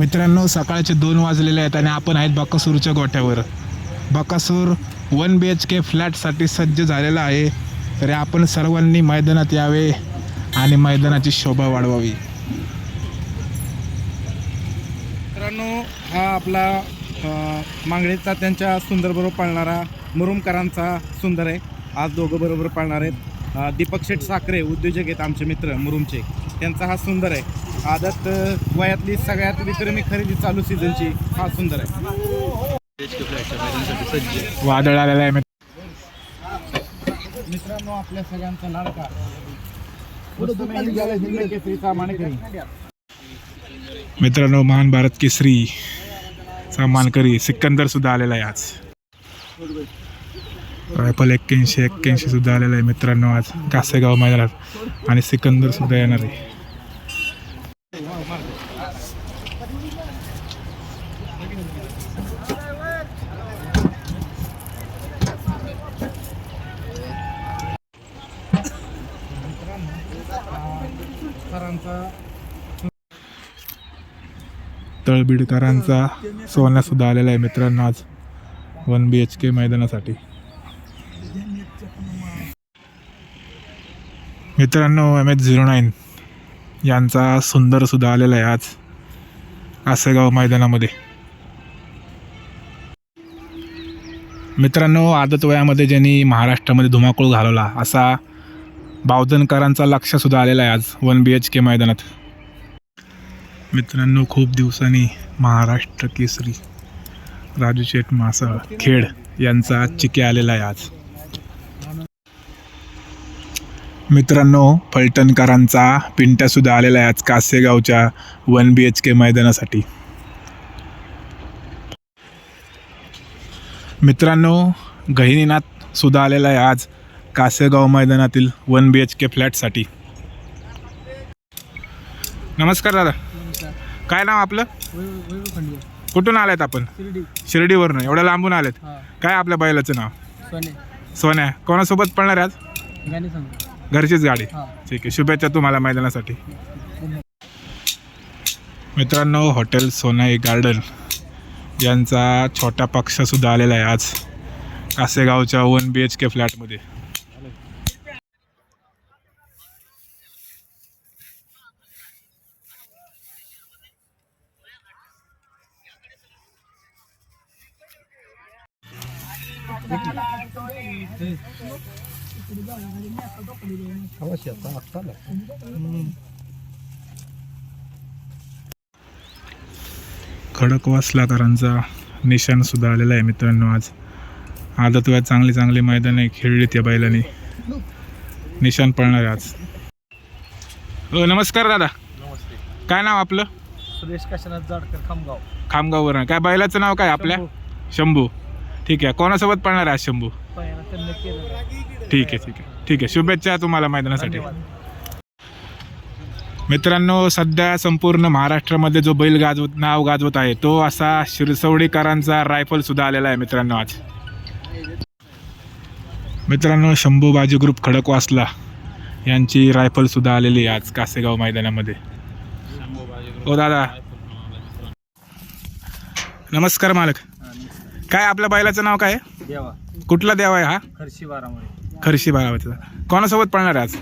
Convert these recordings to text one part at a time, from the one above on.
मित्रांनो सकाळचे दोन वाजलेले आहेत आणि आपण आहेत बकासूरच्या गोठ्यावर. Bakasur one B H K फ्लॅटसाठी सज्ज झालेला आहे. तरी आपण सर्वांनी मैदानात यावे आणि मैदानाची शोभा वाढवावी. मित्रांनो हा आपला अ, त्यांच्या सुंदरबरोबर पाळणारा मुरुमकरांचा सुंदर आहे. आज दोघं बरोबर पाळणार आहेत. दीपक शेठ साखरे उद्योजक आहेत आमचे मित्र मुरुमचे. त्यांचा हा सुंदर आहे. आदत वयातली सगळ्यात विक्रमी खरेदी चालू सीझनची हा सुंदर आहे. वादळ आलेलं आहे. मित्रांनो आपल्या सगळ्यांचा लाडका. मित्रांनो महान भारत केसरी चा मानकरी सिकंदर सुद्धा आलेला आहे आज. रायफल एक्क्याऐंशी एक्क्याऐंशी सुद्धा आलेला आहे मित्रांनो आज. कासेगाव मैदानात. आणि सिकंदर सुद्धा येणार आहे. तळबीडकरांचा सोन्या सुद्धा आलेला आहे मित्रांनो आज. वन बी एच के मैदानासाठी. मित्रांनो एम एच झिरो नाईन यांचा सुंदर सुद्धा आलेला आहे आज. कासेगाव मैदानामध्ये. मित्रांनो आदत वयामध्ये ज्यांनी महाराष्ट्रामध्ये धुमाकूळ घालवला असा बावधनकरांचा लक्षसुद्धा आलेला आहे आज वन बी एच के मैदानात. मित्रांनो खूप दिवसांनी महाराष्ट्र केसरी राजू शेठ मासा खेड यांचा चिके आलेला आहे आज. मित्रांनो फलटणकरांचा पिंट्या सुद्धा आलेला आहे आज कासेगावच्या वन बी एच के मैदानासाठी. मित्रांनो गहिनीनाथ सुद्धा आलेला आहे आज कासेगाव मैदानातील वन बी एच के फ्लॅटसाठी. नमस्कार दादा. काय नाव आपलं? कुठून आलात आपण? शिर्डीवरून. एवढ्या लांबून आलेत. काय आपल्या बैलाचं नाव? सोने सोन्या. कोणासोबत पळणार आहे आज? घरचीच गाडी. हा. ठीक आहे. शुभेच्छा तुम्हाला मैदानासाठी. मित्रांनो हॉटेल सोनाई गार्डन यांचा छोटा पक्ष सुद्धा आलेला आहे आज. कासेगावच्या वन बी एच के फ्लॅटमध्ये खडकवासलाकरांचा निशाण सुद्धा आलेला आहे मित्रांनो आज. आदत वयात चांगली चांगली मैदाने खेळली त्या बैलांनी. निशाण पळणार आज. हो नमस्कार दादा. नमस्ते. काय नाव आपलं? सुरेश काशीनाथ जाडकर खामगाव. खामगाववरून काय बैलाचं नाव काय आपल्या? शंभू. ठीक आहे. कोणासोबत पळणार आहे आज शंभू? ठीक आहे ठीक आहे. ठीक आहे. शुभेच्छा तुम्हाला मैदानासाठी. मित्रांनो सध्या संपूर्ण महाराष्ट्रामध्ये जो बैल गाजवत नाव गाजवत आहे तो असा शिरसवडीकरांचा रायफल सुद्धा आलेला आहे मित्रांनो आज. मित्रांनो शंभू बाजी ग्रुप खडकवासला यांची रायफल सुद्धा आलेली आहे आज कासेगाव मैदानामध्ये. हो दादा. नमस्कार मालक. काय आपल्या बैलाचं नाव काय आहे? देवा. कुठला देव आहे हा? खर्शी बारामुळे खरशी बारावतीचा कोणासोबत पळणार आहे आज?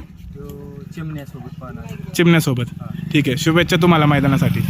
चिमण्यासोबत पाहणार चिमण्यासोबत. ठीक आहे. शुभेच्छा तुम्हाला मैदानासाठी.